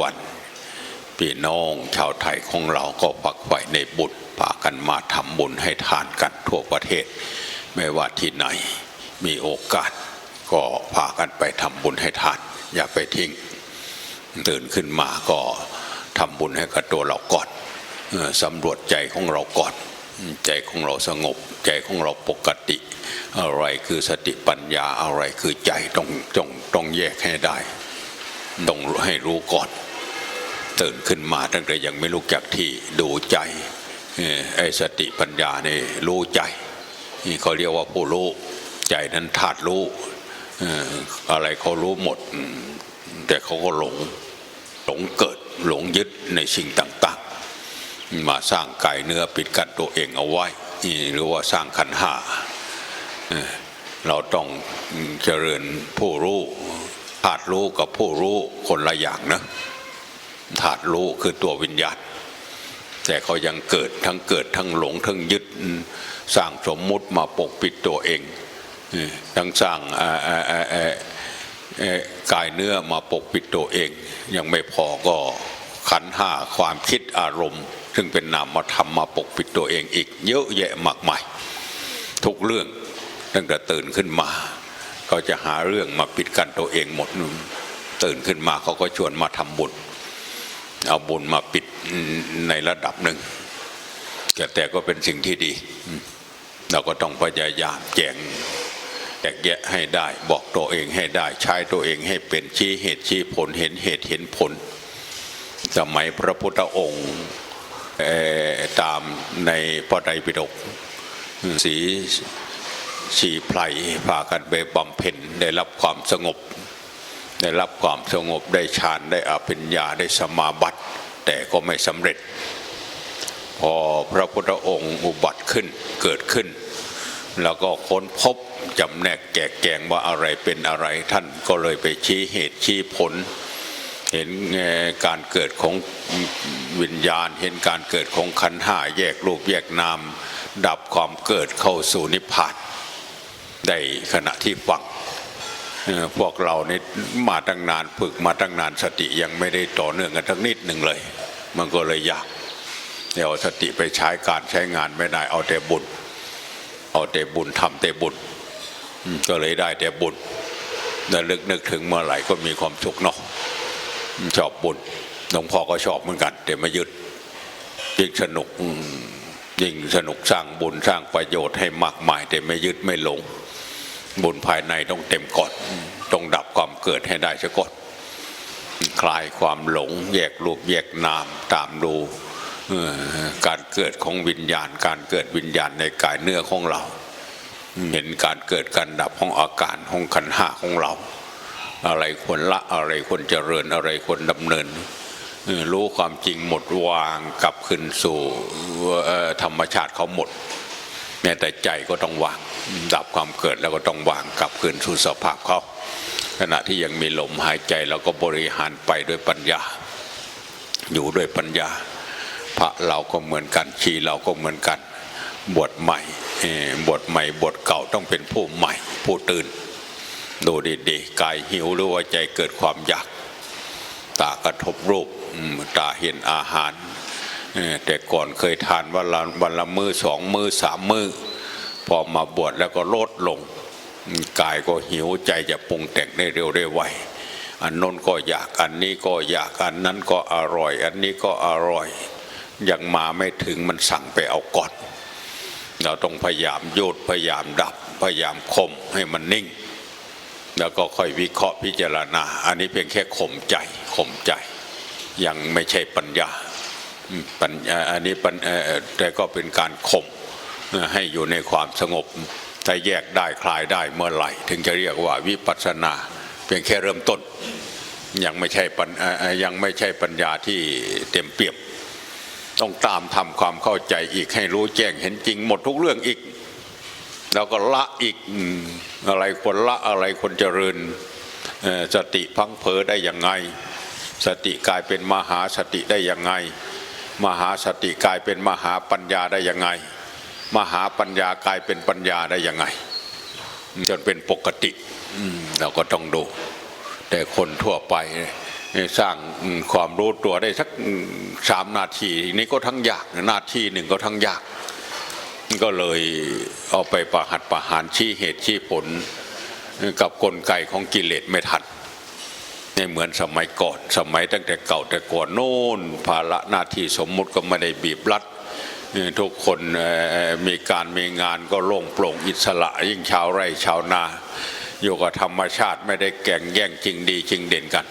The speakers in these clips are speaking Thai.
วัน พี่น้องชาวไทยของเราก็ฝักใฝ่ในบุญพากันมาทำบุญให้ทานกันทั่วประเทศ ไม่ว่าที่ไหนมีโอกาส ก็พากันไปทำบุญให้ทาน อย่าไปทิ้งตื่นขึ้นมาก็ทำบุญให้กับตัวเราก่อนสำรวจใจของเราก่อน ใจของเราสงบ ใจของเราปกติ อะไรคือสติปัญญาอะไรคือใจต้องต้องต้องแยกให้ได้ ต้องให้รู้ก่อน ตื่นขึ้นมาตั้งแต่ยังไม่รู้จักที่ดูใจไอ้สติปัญญาเนี่ยรู้ใจนี่เขาเรียกว่าผู้รู้ใจนั้นธาตุรู้อะไรเขารู้หมด แต่เขาก็หลงหลงเกิดหลงยึดในสิ่งต่างๆ มาสร้างกายเนื้อปิดกั้นตัวเองเอาไว้หรือว่าสร้างขันห้าเราต้องเจริญผู้รู้ ธาตุรู้กับผู้รู้คนละอย่างนะธาตุรู้คือตัววิญญาณแต่เขายังเกิดทั้งเกิดทั้งหลงทั้งยึดสร้างสมมุติมาปกปิดตัวเองทั้งสร้างกายเนื้อมาปกปิดตัวเอง ยังไม่พอก็ขันห้าความคิดอารมณ์ ซึ่งเป็นนามธรรมมาปกปิดตัวเองอีก เยอะแยะมากมายทุกเรื่องตั้งแต่ตื่นขึ้นมา เขาจะหาเรื่องมาปิดกั้นตัวเองหมดนู่นตื่นขึ้นมาเขาก็ชวนมาทำบุญเอาบุญมาปิดในระดับหนึ่งแต่แต่ก็เป็นสิ่งที่ดี เราก็ต้องพยายามแจงแจกแยะให้ได้ บอกตัวเองให้ได้ ใช้ตัวเองให้เป็นชี้เหตุชี้ผลเห็นเหตุเห็นผล สมัยพระพุทธองค์ตามในพระไตรปิฎกสี ชีไพรพากันไปบำเพ็ญได้รับความสงบ ได้รับความสงบได้ฌานได้อภิญญาได้สมาบัติ แต่ก็ไม่สำเร็จ พอพระพุทธองค์อุบัติขึ้นเกิดขึ้น แล้วก็ค้นพบจำแนกแกะแกงว่าอะไรเป็นอะไรท่านก็เลยไปชี้เหตุชี้ผล เห็นการเกิดของวิญญาณ เห็นการเกิดของขันห้าแยกรูปแยกนาม ดับความเกิดเข้าสู่นิพพาน ได้ขณะที่ฟังพวกเรานี่มาตั้งนานฝึกมาตั้งนานสติยังไม่ได้ต่อเนื่องกันทั้งนิดหนึ่งเลย มันก็เลยยากเดี๋ยวเอาสติไปใช้การใช้งานไม่ได้เอาแต่บุญเอาแต่บุญทำแต่บุญก็เลยได้แต่บุญแล้วลึกนึกถึงเมื่อไหร่ก็มีความสุขเนาะอืมชอบบุญหลวงพ่อก็ชอบเหมือนกัน แต่ไม่ยึดยิ่งสนุกยิ่งสนุกสร้างบุญสร้างประโยชน์ให้มากมาย แต่ไม่ยึดไม่หลง บุญภายในต้องเต็มก่อนต้องดับความเกิดให้ได้ซะก่อนคลายความหลง แยกรูปแยกนามตามดูการเกิดของวิญญาณ การเกิดวิญญาณในกายเนื้อของเรา เห็นการเกิดการดับของอาการของขันห้าของเรา อะไรควรละอะไรควรเจริญอะไรควรดำเนิน รู้ความจริงหมดวางกลับคืนสู่ธรรมชาติเขาหมด แม้แต่ใจก็ต้องวางดับความเกิดแล้วก็ต้องวางกลับคืนสู่สภาพเขาขณะที่ยังมีลมหายใจเราก็บริหารไปด้วยปัญญา อยู่ด้วยปัญญา พระเราก็เหมือนกันชีเราก็เหมือนกันบวชใหม่บวชใหม่บวชเก่าต้องเป็นผู้ใหม่ ผู้ตื่น ดูดีๆกายหิวหรือว่าใจเกิดความอยาก ตากระทบรูปตาเห็นอาหาร แต่ก่อนเคยทานวันละวันละมือสองมือสามมือพอมาบวชแล้วก็ลดลงกายก็หิวใจจะปรุงแต่งได้เร็วได้ไวอันนนก็อยากอันนี้ก็อยากอันนั้นก็อร่อย อันนี้ก็อร่อยยังมาไม่ถึงมันสั่งไปเอาก่อน เราต้องพยายามโยดพยายามดับพยายามข่มให้มันนิ่ง แล้วก็ค่อยวิเคราะห์พิจารณา อันนี้เพียงแค่ข่มใจข่มใจ ยังไม่ใช่ปัญญา ปัญญาอันนี้ปัญเอ่อแต่ก็เป็นการข่มให้อยู่ในความสงบถ้าแยกได้คลายได้เมื่อไหร่ ถึงจะเรียกว่าวิปัสสนา เพียงแค่เริ่มต้น ยังไม่ใช่ปัญยังไม่ใช่ปัญญาที่เต็มเปี่ยมต้องตามทำความเข้าใจอีกให้รู้แจ้งเห็นจริงหมดทุกเรื่องอีก แล้วก็ละอีกอะไรควรละอะไรควรเจริญสติพังเพอได้ยังไง สติกลายเป็นมหาสติได้ยังไง มหาสติกลายเป็นมหาปัญญาได้ยังไง มหาปัญญากลายเป็นปัญญาได้ยังไง จนเป็นปกติเราก็ต้องดู แต่คนทั่วไปสร้างความรู้ตัวได้สักสามนาทีนี่ก็ทั้งยากนาทีหนึ่งก็ทั้งยาก ก็เลยเอาไปประหัตประหารชี้เหตุชี้ผลกับกลไกของกิเลสไม่ทัน ไม่เหมือนสมัยก่อน สมัยตั้งแต่เก่าแต่ก่อนโน่นภาระหน้าที่สมมุติก็ไม่ได้บีบรัดทุกคนมีการมีงานก็โล่งโปร่งอิสระยิ่งชาวไร่ชาวนา อยู่กับธรรมชาติไม่ได้แก่งแย่งจริงดีจริงเด่นกัน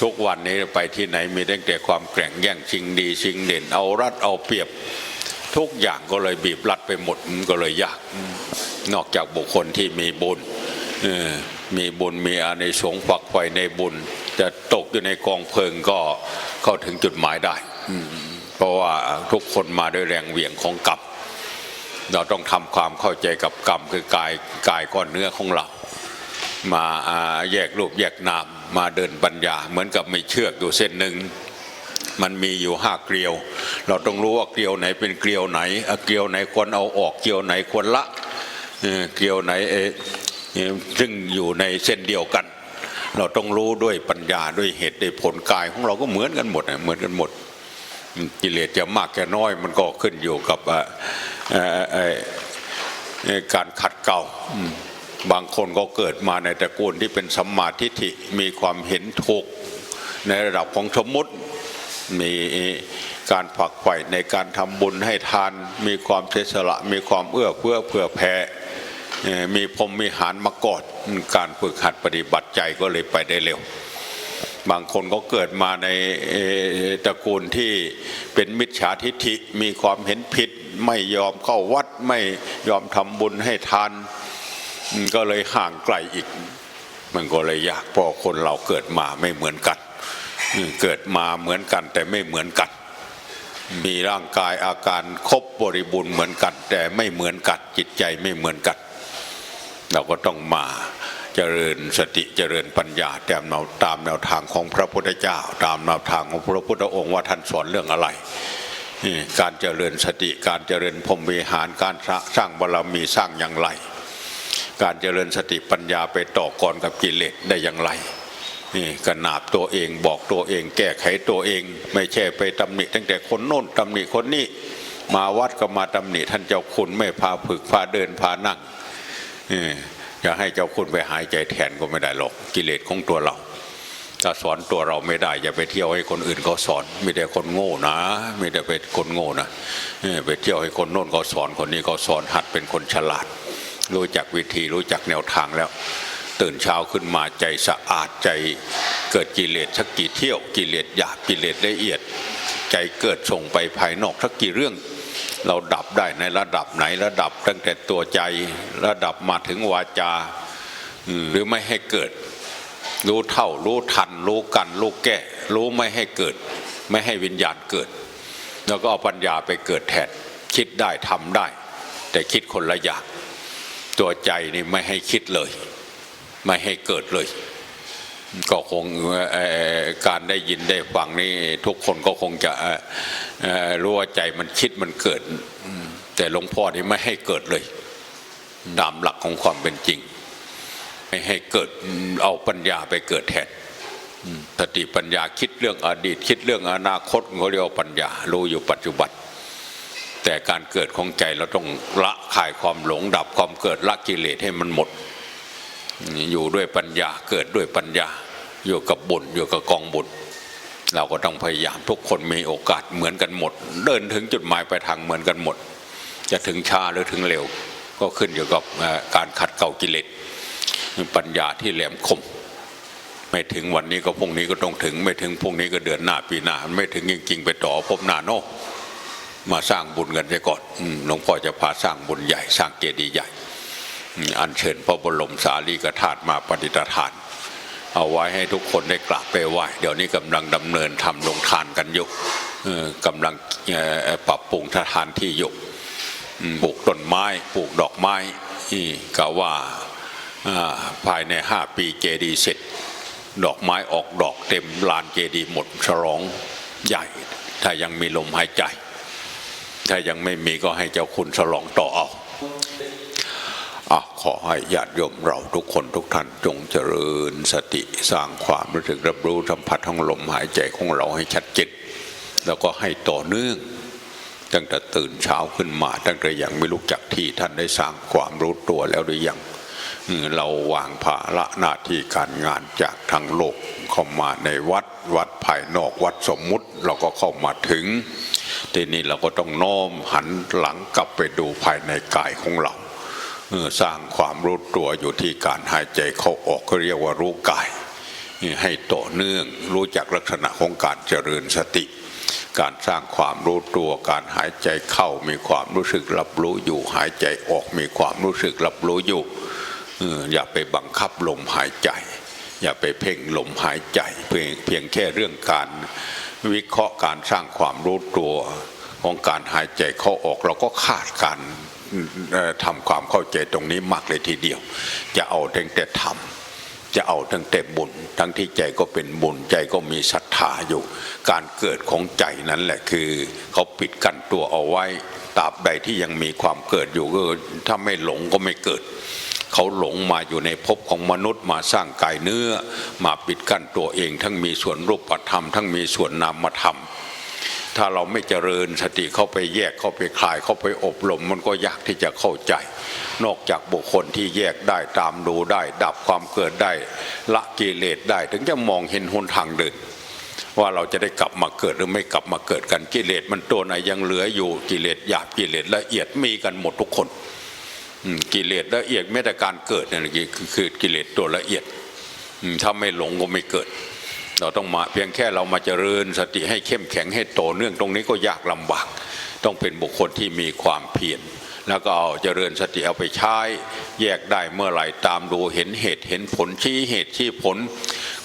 ทุกวันนี้ไปที่ไหนมีตั้งแต่ความแข่งแย่งชิงดีชิงเด่น เอารัดเอาเปรียบ ทุกอย่างก็เลยบีบรัดไปหมดก็เลยยาก นอกจากบุคคลที่มีบุญ มีบุญมีอานิสงส์ฝักใฝ่ในบุญ จะตกอยู่ในกองเพลิงก็เข้าถึงจุดหมายได้ เพราะว่าทุกคนมาด้วยแรงเหวี่ยงของกรรมเราต้องทำความเข้าใจกับกรรมคือกายกายก้อนเนื้อของเรา มาแยกรูปแยกนามมาเดินปัญญา เหมือนกับมีเชือกอยู่เส้นหนึ่งมันมีอยู่ห้าเกลียว เราต้องรู้ว่าเกลียวไหนเป็นเกลียวไหน เกลียวไหนควรเอาออก เกลียวไหนควรละ เกลียวไหนเอ ซึ่งอยู่ในเส้นเดียวกัน เราต้องรู้ด้วยปัญญาด้วยเหตุด้วยผลกายของเราก็เหมือนกันหมดเหมือนกันหมดกิเลสจะมากแค่น้อยมันก็ขึ้นอยู่กับการขัดเกลาอืมบางคนก็เกิดมาในตระกูลที่เป็นสัมมาทิฏฐิมีความเห็นถูกในระดับของสมมติมีการฝักใฝ่ในการทำบุญให้ทาน มีความเสียสละ มีความเอื้อเฟื้อเผื่อแผ่ มีพรมมีหารมากอดการฝึกหัดปฏิบัติใจก็เลยไปได้เร็ว บางคนก็เกิดมาในตระกูลที่เป็นมิจฉาทิฐิมีความเห็นผิด ไม่ยอมเข้าวัดไม่ยอมทำบุญให้ทานก็เลยห่างไกลอีก มันก็เลยยากพราะคนเราเกิดมาไม่เหมือนกัน เกิดมาเหมือนกันแต่ไม่เหมือนกัน มีร่างกายอาการครบบริบูรณ์เหมือนกัน แต่ไม่เหมือนกันจิตใจไม่เหมือนกัน เราก็ต้องมาเจริญสติเจริญปัญญาตามแนวตามแนวทางของพระพุทธเจ้า ตามแนวทางของพระพุทธองค์ว่าท่านสอนเรื่องอะไรการเจริญสติการเจริญพรมวิหารการสร้างบารมีสร้างอย่างไร การเจริญสติปัญญาไปต่อกรกับกิเลสได้อย่างไรนี่กระนาบตัวเองบอกตัวเอง แก้ไขตัวเอง ไม่ใช่ไปตำหนิตั้งแต่คนโน้นตำหนิคนนี้มาวัดก็มาตำหนิท่านเจ้าคุณไม่พาฝึกพาเดินพานั่ง จะให้เจ้าคุณไปหายใจแทนก็ไม่ได้หรอกกิเลสของตัวเราถ้าสอนตัวเราไม่ได้อย่าไปเที่ยวให้คนอื่นเขาสอนไม่ได้คนโง่นะไม่ได้เป็นคนโง่นะไปเที่ยวให้คนโน้นเขาสอนคนนี้เขาสอนหัดเป็นคนฉลาด รู้จักวิธีรู้จักแนวทางแล้ว ตื่นเช้าขึ้นมาใจสะอาดใจเกิดกิเลสสักกี่เที่ยวกิเลสหยาบกิเลสละเอียด ใจเกิดส่งไปภายนอกสักกี่เรื่อง เราดับได้ในระดับไหนระดับตั้งแต่ตัวใจระดับมาถึงวาจา หรือไม่ให้เกิด รู้เท่า รู้ทัน รู้กันรู้แก้ รู้ไม่ให้เกิด ไม่ให้วิญญาณเกิด แล้วก็เอาปัญญาไปเกิดแทนคิดได้ทำได้ แต่คิดคนละอย่างตัวใจนี่ไม่ให้คิดเลย ไม่ให้เกิดเลย ก็คงการได้ยินได้ฟังนี่ทุกคนก็คงจะรู้ว่าใจมันคิดมันเกิด แต่หลวงพ่อนี่ไม่ให้เกิดเลยตามหลักของความเป็นจริง ไม่ให้เกิดเอาปัญญาไปเกิดแทนสติปัญญาคิดเรื่องอดีต คิดเรื่องอนาคตเขาเรียกว่าปัญญารู้อยู่ปัจจุบันแต่การเกิดของใจเราต้องละคายความหลงดับความเกิดละกิเลสให้มันหมด อยู่ด้วยปัญญาเกิดด้วยปัญญา อยู่กับบุญอยู่กับกองบุญเราก็ต้องพยายามทุกคนมีโอกาสเหมือนกันหมด เดินถึงจุดหมายปลายทางเหมือนกันหมด จะถึงช้าหรือถึงเร็ว ก็ขึ้นอยู่กับการขัดเกลากิเลสปัญญาที่แหลมคม ไม่ถึงวันนี้ก็พรุ่งนี้ก็ต้องถึง ไม่ถึงพรุ่งนี้ก็เดือนหน้าปีหน้าไม่ถึงจริงๆไปต่อพบหน้าโนมาสร้างบุญกันใช่ก่อนหลวงพ่อจะพาสร้างบุญใหญ่ สร้างเจดีย์ใหญ่อืมอัญเชิญพระบรมสารีกธาตุมาปฏิฐาน เอาไว้ให้ทุกคนได้กราบไปไหว้เดี๋ยวนี้กำลังดำเนินทำลงทานกันอยู่เออกำลังปรับปรุงสถานที่อยู่ปลูกต้นไม้ปลูกดอกไม้นี่กะว่าอ่าภายในห้าปีเจดีเสร็จ ดอกไม้ออกดอกเต็มลานเจดีหมดฉลองใหญ่ ถ้ายังมีลมหายใจ ถ้ายังไม่มีก็ให้เจ้าคุณฉลองต่อเอา อขอให้ญาติโยมเราทุกคนทุกท่านจงเจริญสติสร้างความรู้สึกรับรู้สัมผัสทั้งลมหายใจของเราให้ชัดเจนแล้วก็ให้ต่อเนื่อง ตั้งแต่ตื่นเช้าขึ้นมา ตั้งแต่ยังไม่ลุกจากที่ท่านได้สร้างความรู้ตัวแล้วหรือยังเราวางภาระหน้าที่การงานจากทางโลกเข้ามาในวัดวัดภายนอกวัดสมมุติ เราก็เข้ามาถึง ทีนี้เราก็ต้องโน้มหันหลังกลับไปดูภายในกายของเรา สร้างความรู้ตัวอยู่ที่การหายใจเข้าออกก็เรียกว่ารู้กายให้ต่อเนื่องรู้จักลักษณะของการเจริญสติ การสร้างความรู้ตัวการหายใจเข้ามีความรู้สึกรับรู้อยู่ หายใจออกมีความรู้สึกรับรู้อยู่อย่าไปบังคับลมหายใจ อย่าไปเพ่งลมหายใจ เพียงเพียงแค่เรื่องการวิเคราะห์การสร้างความรู้ตัว ของการหายใจเข้าออกเราก็ขาดการ ทำความเข้าใจตรงนี้มากเลยทีเดียว จะเอาแต่แต่ทำจะเอาทั้งแต่บุญ ทั้งที่ใจก็เป็นบุญใจก็มีศรัทธาอยู่ การเกิดของใจนั้นแหละคือเขาปิดกั้นตัวเอาไว้ตราบใดที่ยังมีความเกิดอยู่ก็ถ้าไม่หลงก็ไม่เกิดเขาหลงมาอยู่ในภพของมนุษย์มาสร้างกายเนื้อ มาปิดกั้นตัวเอง ทั้งมีส่วนรูปธรรม ทั้งมีส่วนนามธรรม ถ้าเราไม่เจริญสติเข้าไปแยกเข้าไปคลายเข้าไปอบรม มันก็ยากที่จะเข้าใจ นอกจากบุคคลที่แยกได้ตามดูได้ ดับความเกิดได้ ละกิเลสได้ ถึงจะมองเห็นหนทางเดินว่าเราจะได้กลับมาเกิดหรือไม่กลับมาเกิดกันกิเลสมันตัวไหนยังเหลืออยู่กิเลสหยาบกิเลสละเอียดมีกันหมดทุกคนกิเลสละเอียดไม่แต่การเกิดเนี่ยคือกิเลสตัวละเอียดถ้าไม่หลงก็ไม่เกิด เราต้องมาเพียงแค่เรามาเจริญสติให้เข้มแข็งให้โตเนื่องตรงนี้ก็ยากลำบาก ต้องเป็นบุคคลที่มีความเพียรแล้วก็เอาเจริญสติเอาไปใช้ แยกได้เมื่อไหร่ตามดูเห็นเหตุเห็นผลชี้เหตุชี้ผล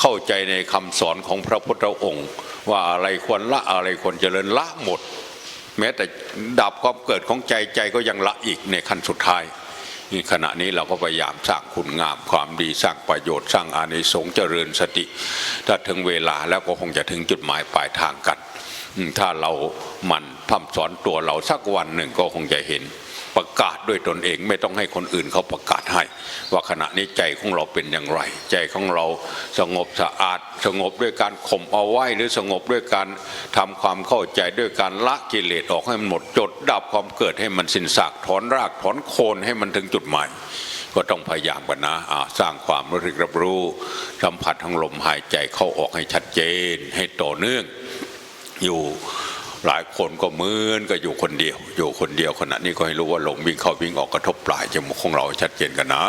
เข้าใจในคำสอนของพระพุทธองค์ ว่าอะไรควรละอะไรควรเจริญละหมด แม้แต่ดับความเกิดของใจใจก็ยังละอีกในขั้นสุดท้าย นี่ขณะนี้เราก็พยายามสร้างคุณงามความดีสร้างประโยชน์สร้างอานิสงส์เจริญสติ ถ้าถึงเวลาแล้วก็คงจะถึงจุดหมายปลายทางกัน ถ้าเราหมันพัฒสอนตัวเราสักวันหนึ่งก็คงจะเห็น ประกาศด้วยตนเองไม่ต้องให้คนอื่นเขาประกาศให้ ว่าขณะนี้ใจของเราเป็นอย่างไร ใจของเราสงบสะอาด สงบด้วยการข่มเอาไว้หรือสงบด้วยการทำความเข้าใจด้วยการละกิเลสออกให้มันหมดจดดับความเกิดให้มันสิ้นซากถอนรากถอนโคนให้มันถึงจุดหมายก็ต้องพยายามกันนะอ่าสร้างความรู้สึกรับรู้สัมผัสทั้งลมหายใจเข้าออกให้ชัดเจนให้ต่อเนื่องอยู่ หลายคนก็เหมือนก็อยู่คนเดียว อยู่คนเดียวขณะนี้ก็ให้รู้ว่าลมวิ่งเข้าวิ่งออกกระทบปลายจมูกของเราชัดเจนกันนะ